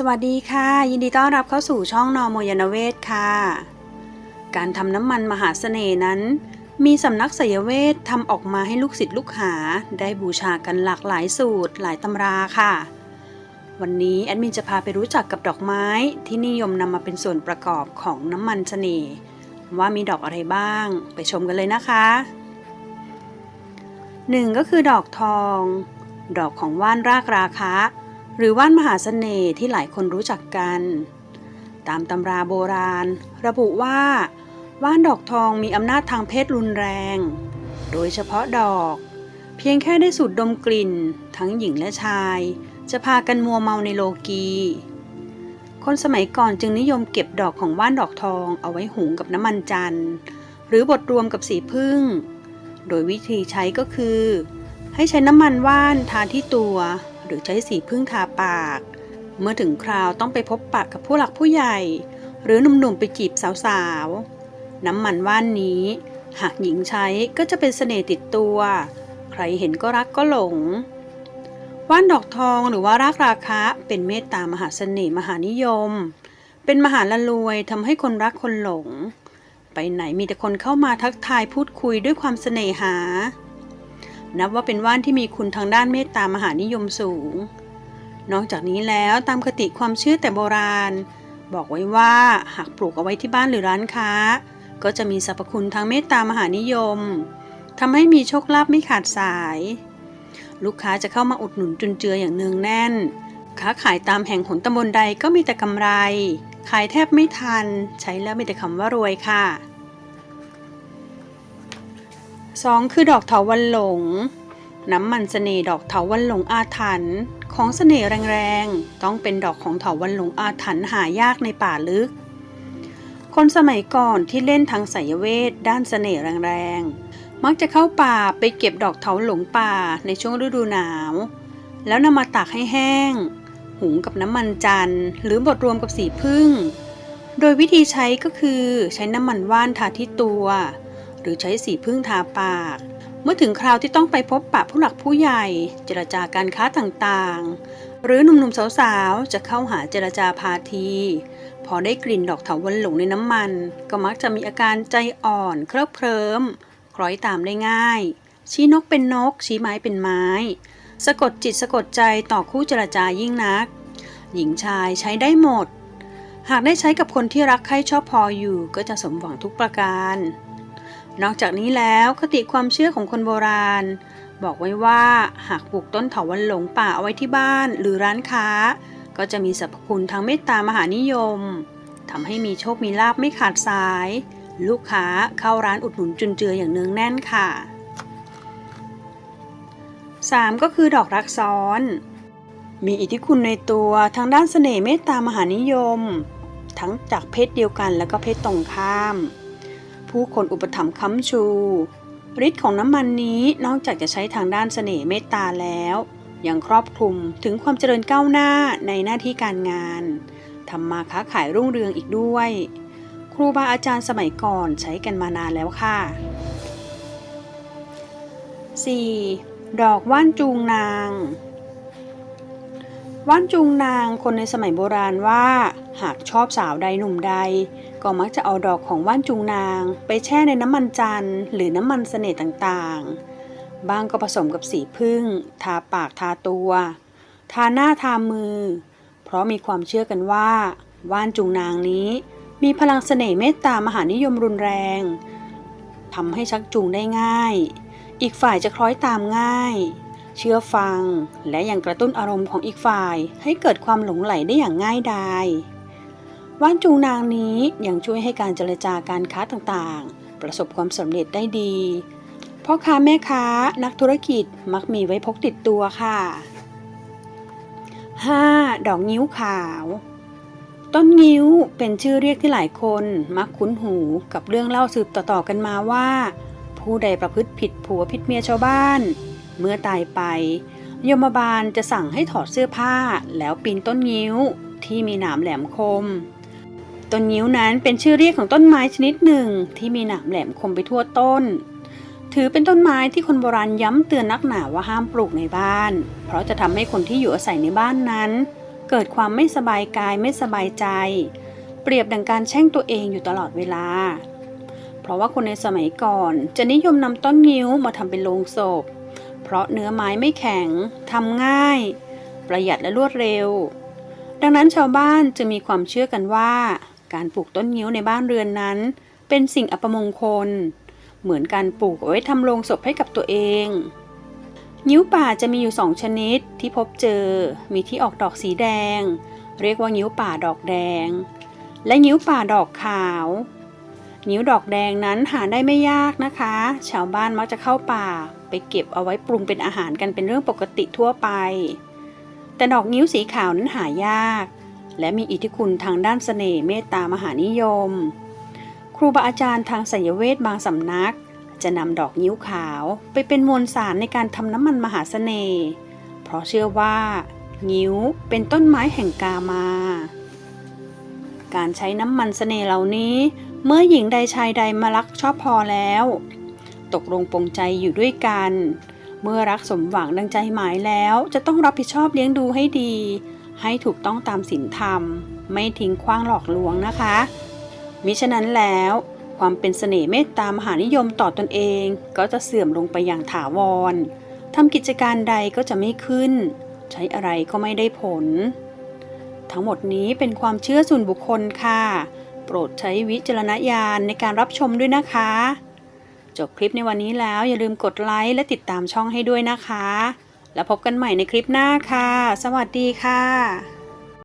สวัสดีค่ะ ยินดีต้อนรับเข้าสู่ช่องนอโมยานเวศค่ะ การทำน้ำมันมหาเสน่ห์นั้น มีสำนักสยเวททำออกมาให้ลูกศิษย์ลูกหา ได้บูชากันหลากหลายสูตรหลายตำราค่ะ วันนี้แอดมินจะพาไปรู้จักกับดอกไม้ที่นิยมนำมาเป็นส่วนประกอบของน้ำมันเสน่ห์ว่ามีดอกอะไรบ้าง ไปชมกันเลยนะคะหนึ่งก็คือดอกทอง ดอกของว่านรากราคะ หรือว่านมหาเสน่ห์ที่หลายคนรู้จักกัน ตามตำราโบราณ ระบุว่า ว่านดอกทองมีอำนาจทางเพศรุนแรง โดยเฉพาะดอก เพียงแค่ได้สูดดมกลิ่น ทั้งหญิงและชาย จะพากันมัวเมาในโลกี คนสมัยก่อนจึงนิยมเก็บดอกของว่านดอกทองเอาไว้หุงกับน้ำมันจันทร์หรือบดรวมกับสีพึ่ง โดยวิธีใช้ก็คือ ให้ใช้น้ำมันว่านทาที่ตัว หรือใช้สีพึ่งทาปาก เมื่อถึงคราวต้องไปพบปะกับผู้หลักผู้ใหญ่ หรือหนุ่มๆไปจีบสาวๆ น้ำมันว่านนี้ หากหญิงใช้ก็จะเป็นเสน่ห์ติดตัว ใครเห็นก็รักก็หลง ว่านดอกทองหรือว่ารากราคะเป็นเมตตามหาเสน่ห์มหานิยม เป็นมหาละรวยทำให้คนรักคนหลง ไปไหนมีแต่คนเข้ามาทักทายพูดคุยด้วยความเสน่หา นับว่าเป็นว่านที่มีคุณทางด้านเมตตามหานิยมสูง นอกจากนี้แล้วตามคติความเชื่อแต่โบราณ บอกไว้ว่าหากปลูกเอาไว้ที่บ้านหรือร้านค้า ก็จะมีสรรพคุณทางเมตตามหานิยมทำให้มีโชคลาภไม่ขาดสาย ลูกค้าจะเข้ามาอุดหนุนจุนเจืออย่างเนืองแน่น ค้าขายตามแห่งหนตำบลใดก็มีแต่กำไร ขายแทบไม่ทัน ใช้แล้วมีแต่คำว่ารวยค่ะ 2. คือดอกเถาวันหลง น้ำมันเสน่ห์ดอกเถาวันหลงอาถรรพ์ของเสน่ห์แรงๆ ต้องเป็นดอกของเถาวันหลงอาถรรพ์หายากในป่าลึก คนสมัยก่อนที่เล่นทางไสยเวทด้านเสน่ห์แรงๆ มักจะเข้าป่าไปเก็บดอกเถาหลงป่าในช่วงฤดูหนาว แล้วนำมาตากให้แห้ง หุงกับน้ำมันจันทร์ หรือบดรวมกับสีพึ่ง โดยวิธีใช้ก็คือใช้น้ำมันว่านทาที่ตัว หรือใช้สีพึ่งทาปาก เมื่อถึงคราวที่ต้องไปพบปะผู้หลักผู้ใหญ่ เจรจาการค้าต่างๆ หรือหนุ่มๆสาวๆ จะเข้าหาเจรจาพาที พอได้กลิ่นดอกเถาวันหลงในน้ำมัน ก็มักจะมีอาการใจอ่อนเคลิบเคลิ้มคล้อยตามได้ง่าย ชี้นกเป็นนก ชี้ไม้เป็นไม้ สะกดจิตสะกดใจต่อคู่เจรจายิ่งนัก หญิงชายใช้ได้หมดหากได้ใช้กับคนที่รักใคร่ชอบพออยู่ก็จะสมหวังทุกประการ นอกจากนี้แล้วคติความเชื่อของคนโบราณ บอกไว้ว่าหากปลูกต้นเถาวันหลงป่าเอาไว้ที่บ้านหรือร้านค้า ก็จะมีสรรพคุณทางเมตตามหานิยมทำให้มีโชคมีลาบไม่ขาดสาย ลูกค้าเข้าร้านอุดหนุนจุนเจืออย่างเนืองแน่นค่ะ 3. ก็คือดอกรักซ้อน มีอิทธิคุณในตัวทางด้านเสน่ห์เมตตามหานิยม ทั้งจากเพศเดียวกันและก็เพศตรงข้าม ผู้คนอุปถัมภ์ค้ำชูฤทธิ์ของน้ำมันนี้นอกจากจะใช้ทางด้านเสน่ห์เมตตาแล้ว ยังครอบคลุมถึงความเจริญก้าวหน้าในหน้าที่การงานทำมาค้าขายรุ่งเรืองอีกด้วย ครูบาอาจารย์สมัยก่อนใช้กันมานานแล้วค่ะ 4. ดอกว่านจูงนาง ว่านจูงนางคนในสมัยโบราณว่า หากชอบสาวใดหนุ่มใด ก็มักจะเอาดอกของว่านจูงนาง ไปแช่ในน้ำมันจันทร์หรือน้ำมันเสน่ห์ต่างๆ บางก็ผสมกับสีพึ่ง ทาปากทาตัว ทาหน้าทามือ เพราะมีความเชื่อกันว่า ว่านจูงนางนี้ มีพลังเสน่ห์เมตตามหานิยมรุนแรงทำให้ชักจูงได้ง่าย อีกฝ่ายจะคล้อยตามง่าย เชื่อฟัง และยังกระตุ้นอารมณ์ของอีกฝ่ายให้เกิดความหลงไหลได้อย่างง่ายดายว่านจูงนางนี้ยังช่วยให้การเจรจาการค้าต่างๆ ประสบความสำเร็จได้ดีพ่อค้าแม่ค้านักธุรกิจมักมีไว้พกติดตัวค่ะ 5. ดอกงิ้วขาว ต้นงิ้วเป็นชื่อเรียกที่หลายคนมักคุ้นหูกับเรื่องเล่าสืบต่อๆกันมาว่า ผู้ใดประพฤติผิดผัวผิดเมียชาวบ้าน เมื่อตายไป ยมบาลจะสั่งให้ถอดเสื้อผ้าแล้วปีนต้นงิ้วที่มีหนามแหลมคม ต้นงิ้วนั้นเป็นชื่อเรียกของต้นไม้ชนิดหนึ่งที่มีหนามแหลมคมไปทั่วต้น ถือเป็นต้นไม้ที่คนโบราณย้ำเตือนนักหนาว่าห้ามปลูกในบ้าน เพราะจะทำให้คนที่อยู่อาศัยในบ้านนั้น เกิดความไม่สบายกายไม่สบายใจ เปรียบดังการแช่งตัวเองอยู่ตลอดเวลาเพราะว่าคนในสมัยก่อนจะนิยมนำต้นงิ้วมาทำเป็นโลงศพ เพราะเนื้อไม้ไม่แข็งทำง่าย ประหยัดและรวดเร็ว ดังนั้นชาวบ้านจึงมีความเชื่อกันว่า การปลูกต้นงิ้วในบ้านเรือนนั้น เป็นสิ่งอัปมงคล เหมือนการปลูกเอาไว้ทำโลงศพให้กับตัวเองงิ้วป่าจะมีอยู่สองชนิดที่พบเจอ มีที่ออกดอกสีแดง เรียกว่างิ้วป่าดอกแดง และงิ้วป่าดอกขาว งิ้วดอกแดงนั้นหาได้ไม่ยากนะคะ ชาวบ้านมักจะเข้าป่า ไปเก็บเอาไว้ปรุงเป็นอาหารกันเป็นเรื่องปกติทั่วไป แต่ดอกงิ้วสีขาวนั้นหายาก และมีอิทธิคุณทางด้านเสน่ห์เมตตามหานิยม ครูบาอาจารย์ทางไสยเวทบางสำนัก จะนำดอกนิ้วขาวไปเป็นมวลสารในการทำน้ำมันมหาเสน่ห์เพราะเชื่อว่า งิ้วเป็นต้นไม้แห่งกามา การใช้น้ำมันเสน่ห์เหล่านี้ เมื่อหญิงใดชายใดมารักชอบพอแล้ว ตกลงปงใจอยู่ด้วยกัน เมื่อรักสมหวังดังใจหมายแล้วจะต้องรับผิดชอบเลี้ยงดูให้ดี ให้ถูกต้องตามศีลธรรม ไม่ทิ้งขว้างหลอกลวงนะคะ มิฉะนั้นแล้วความเป็นเสน่ห์เมตตามหานิยมต่อตอนเอง ก็จะเสื่อมลงไปอย่างถาวรทำกิจการใดก็จะไม่ขึ้น ใช้อะไรก็ไม่ได้ผล ทั้งหมดนี้เป็นความเชื่อส่วนบุคคลค่ะ โปรดใช้วิจารณญาณในการรับชมด้วยนะคะ จบคลิปในวันนี้แล้วอย่าลืมกดไลค์และติดตามช่องให้ด้วยนะคะ แล้วพบกันใหม่ในคลิปหน้าค่ะ สวัสดีค่ะ